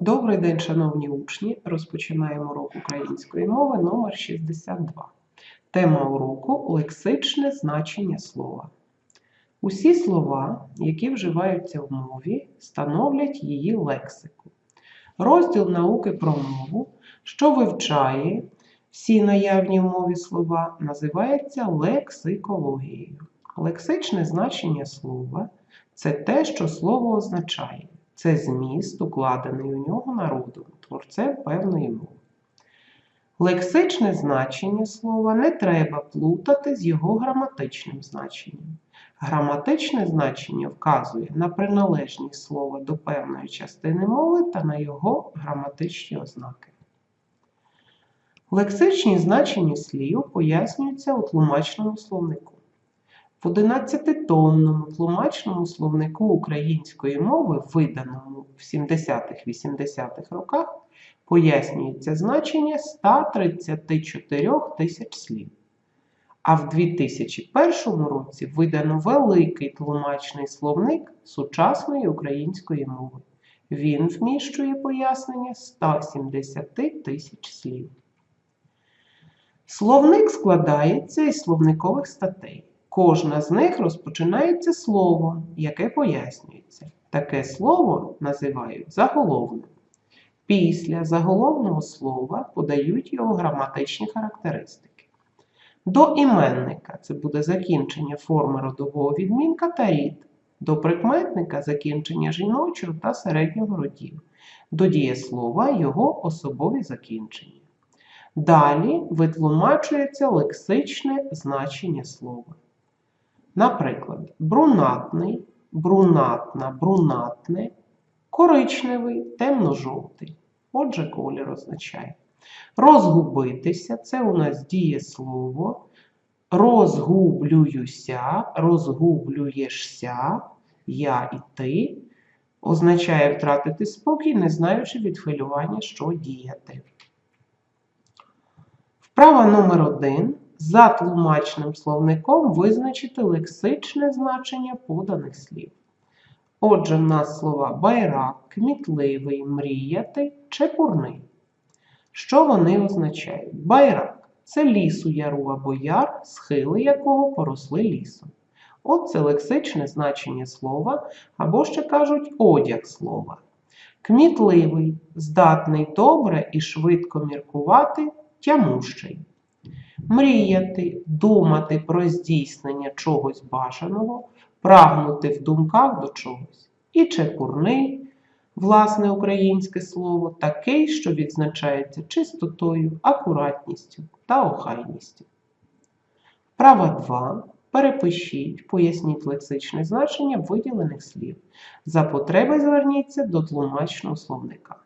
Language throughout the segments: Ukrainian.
Добрий день, шановні учні! Розпочинаємо урок української мови номер 62. Тема уроку лексичне значення слова. Усі слова, які вживаються в мові, становлять її лексику. Розділ науки про мову, що вивчає всі наявні в мові слова, називається лексикологією. Лексичне значення слова це те, що слово означає. Це зміст, укладений у нього народом, творцем певної мови. Лексичне значення слова не треба плутати з його граматичним значенням. Граматичне значення вказує на приналежність слова до певної частини мови та на його граматичні ознаки. Лексичні значення слів пояснюються у тлумачному словнику. В 11-томному тлумачному словнику української мови, виданому в 70-80-х роках, пояснюється значення 134 тисяч слів. А в 2001 році видано великий тлумачний словник сучасної української мови. Він вміщує пояснення 170 тисяч слів. Словник складається із словникових статей. Кожна з них розпочинається словом, яке пояснюється. Таке слово називають заголовним. Після заголовного слова подають його граматичні характеристики. До іменника це буде закінчення форми родового відмінка та рід. До прикметника закінчення жіночого та середнього родів. До дієслова його особові закінчення. Далі витлумачується лексичне значення слова. Наприклад, брунатний, брунатна, брунатне, коричневий, темно-жовтий. Отже, колір означає. Розгубитися це у нас дієслово. Розгублююся, розгублюєшся, я і ти. Означає втратити спокій, не знаючи від хвилювання, що діяти. Вправа номер один. За тлумачним словником визначити лексичне значення поданих слів. Отже, в нас слова байрак, кмітливий, мріяти, чепурний. Що вони означають? Байрак це ліс у яру або яр, схили якого поросли лісом. От це лексичне значення слова, або ще кажуть одяг слова. Кмітливий, здатний добре і швидко міркувати, тямущий. Мріяти, думати про здійснення чогось бажаного, прагнути в думках до чогось. І чепурний, власне українське слово, такий, що відзначається чистотою, акуратністю та охайністю. Права 2. Перепишіть, поясніть лексичне значення виділених слів. За потреби зверніться до тлумачного словника.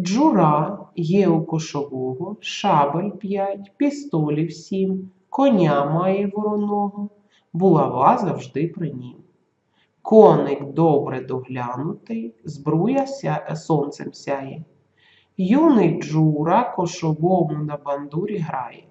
Джура є у кошового, шабель 5, пістолів 7, коня має вороного, булава завжди при нім. Коник добре доглянутий, збруя сонцем сяє. Юний джура кошовому на бандурі грає.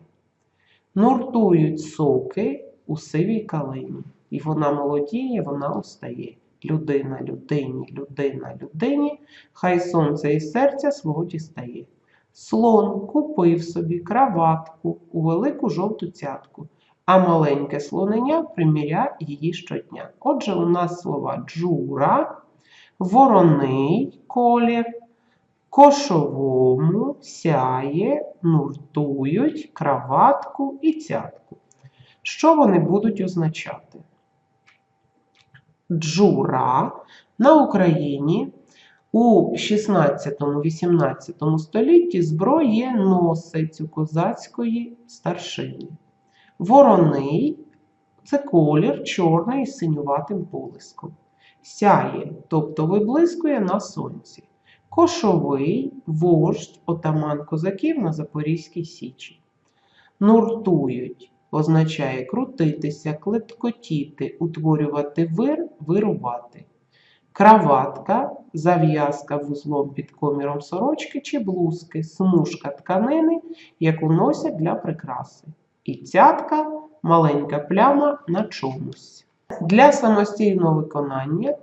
Нуртують соки у сивій калині, і вона молодіє, вона устає. Людина людині, людина людині, хай сонце і серця свого дістає. Слон купив собі краватку у велику жовту цятку, а маленьке слонення приміря її щодня. Отже, у нас слова джура, вороний колір, кошовому, сяє, нуртують, краватку і цятку. Що вони будуть означати? Джура на Україні у 16-18 столітті зброє носить у козацької старшини. Вороний це колір чорний із синюватим полиском. Сяє, тобто виблискує на сонці. Кошовий вождь, отаман козаків на Запорізькій Січі. Нуртують означає крутитися, клеткотіти, утворювати вир, вирубати. Краватка, зав'язка вузлом під коміром сорочки чи блузки, смужка тканини, яку носять для прикраси. І цятка маленька пляма на чомусь. Для самостійного виконання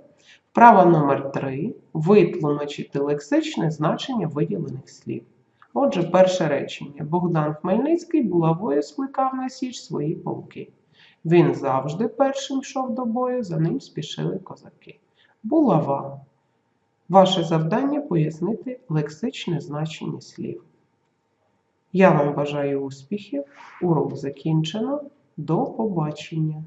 Вправа номер 3. Витлумачити лексичне значення виділених слів. Отже, перше речення. Богдан Хмельницький булавою скликав на січ свої полки. Він завжди першим йшов до бою, за ним спішили козаки. Булава. Ваше завдання пояснити лексичне значення слів. Я вам бажаю успіхів. Урок закінчено. До побачення!